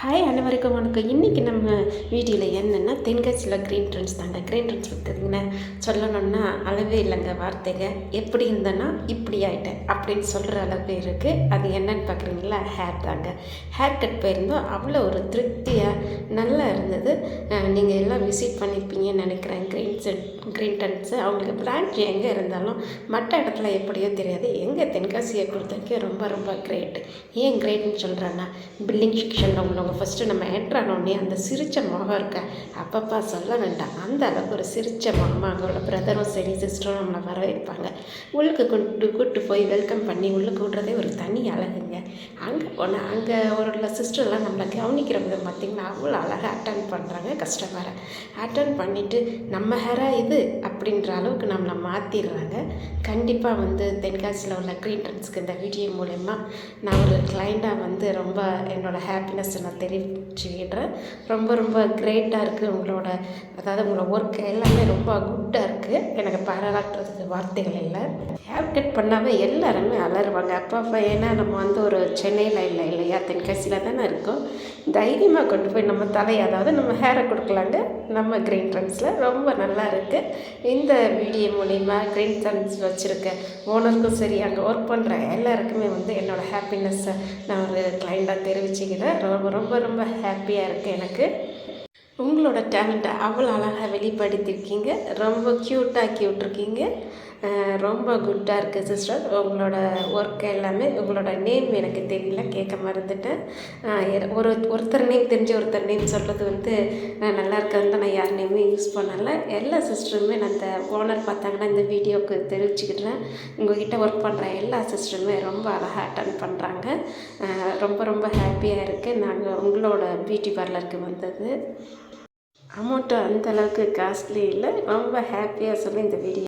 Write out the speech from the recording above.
Hi அனைவருக்கும் வணக்கம். இன்றைக்கி நம்ம வீடியோவில் என்னென்னா தென்காசியில் க்ரீன் ட்ரெண்ட்ஸ் தாங்க. க்ரீன் ட்ரெண்ட்ஸ் பார்த்தீங்கன்னா சொல்லணும்னா அளவே இல்லைங்க வார்த்தைங்க. எப்படி இருந்தேன்னா இப்படி ஆகிட்டேன் அப்படின்னு சொல்கிற அளவு இருக்குது அது என்னன்னு பார்க்குறீங்களா ஹேர் தாங்க. ஹேர் கட் போயிருந்தோம். அவ்வளோ ஒரு திருப்தியாக நல்லா இருந்தது. நீங்கள் எல்லாம் விசிட் பண்ணியிருப்பீங்கன்னு நினைக்கிறேன். க்ரீன் செட் க்ரீன் ட்ரெண்ட்ஸு அவங்களுக்கு பிரான்ச் எங்கே இருந்தாலும் மற்ற இடத்துல எப்படியோ தெரியாது. எங்கள் தென்காசியை பொறுத்தவரைக்கும் ரொம்ப ரொம்ப கிரேட் ஏன் கிரேட்னு சொல்கிறேன்னா பில்டிங் செக்ஷனில் உள்ளவங்க ஃபஸ்ட்டு நம்ம ஏற்றானோடனே அந்த சிரிச்ச முகம் இருக்க. அப்பப்பா சொல்ல வேண்டாம். அந்த அளவுக்கு ஒரு சிரிச்ச முகமாக அவங்களோட பிரதரும் சரி சிஸ்டரும் நம்மளை வரவேற்பாங்க. உள்ளுக்கு கொண்டு கூட்டு போய் வெல்கம் பண்ணி உள்ளுக்கு விட்றதே ஒரு தனி அழகுங்க. அங்கே போனால் அங்கே ஒரு சிஸ்டர்லாம் நம்மளை கவனிக்கிற விதம் பார்த்திங்கன்னா அவ்வளோ அழகாக அட்டன் பண்ணுறாங்க கஸ்டமரை அட்டன் பண்ணிவிட்டு நம்ம ஹேராக இது அப்படின்ற அளவுக்கு நம்மளை மாற்றிடுறாங்க கண்டிப்பாக வந்து தென்காசியில் உள்ள க்ரீன் இந்த வீடியோ மூலயமா நான் ஒரு கிளைண்ட்டாக வந்து ரொம்ப என்னோடய ஹாப்பினஸ் நான் தெரிவிச்சுக்கிடுறேன் ரொம்ப ரொம்ப கிரேட்டாக இருக்குது உங்களோட அதாவது உங்களோட ஒர்க் எல்லாமே ரொம்ப குட்டாக இருக்குது எனக்கு பாராட்டுறதுக்கு வார்த்தைகள் இல்லை. ஹேர் கட் பண்ணாவே எல்லாருமே அலறுவாங்க. அப்போ அப்போ ஏன்னா நம்ம வந்து ஒரு சென்னையில் இல்லை இல்லையா? தென்காசியில் தானே இருக்கோம். தைரியமாக கொண்டு போய் நம்ம தலையை அதாவது நம்ம ஹேரை கொடுக்கலாங்க. நம்ம க்ரீன் ட்ரெண்ட்ஸில் ரொம்ப நல்லா இருக்குது இந்த வீடியோ மூலிமா க்ரீன் ட்ரெண்ட்ஸ் வச்சுருக்க ஓனருக்கும் சரி அங்கே ஒர்க் பண்ணுற எல்லாருக்குமே வந்து என்னோடய ஹாப்பினஸ்ஸை நான் ஒரு கிளைண்டாக தெரிவிச்சுக்கிறேன். ரொம்ப ரொம்ப ரொம்ப ரொம்ப ஹாப்பியாக இருக்குது எனக்கு. உங்களோட டேலண்ட்டை அவ்வளோ அழகாக வெளிப்படுத்தியிருக்கீங்க ரொம்ப க்யூட்டாக க்யூட்ருக்கீங்க ரொம்ப குட்டாக இருக்குது சிஸ்டர் உங்களோட ஒர்க் எல்லாமே உங்களோட நேம் எனக்கு தெரியல கேட்க மறந்துட்டேன். ஒரு ஒருத்தர் நேம் தெரிஞ்ச ஒருத்தர் நேம் சொல்கிறது வந்து நல்லா இருக்கிறது நான் யார் நேமும் யூஸ் பண்ணலை. எல்லா சிஸ்டருமே நான் இந்த ஓனர் பார்த்தாங்கன்னா இந்த வீடியோவுக்கு தெரிவிச்சுக்கிட்டேன் உங்ககிட்ட ஒர்க் பண்ணுற எல்லா சிஸ்டருமே ரொம்ப அழகாக அட்டன் பண்ணுறாங்க ரொம்ப ரொம்ப ஹாப்பியாக இருக்குது நாங்கள் உங்களோட பியூட்டி பார்லருக்கு வந்தது. அமௌண்ட்டு அந்தளவுக்கு காஸ்ட்லி இல்லை. ரொம்ப ஹாப்பியாக சொல்லி இந்த வீடியோ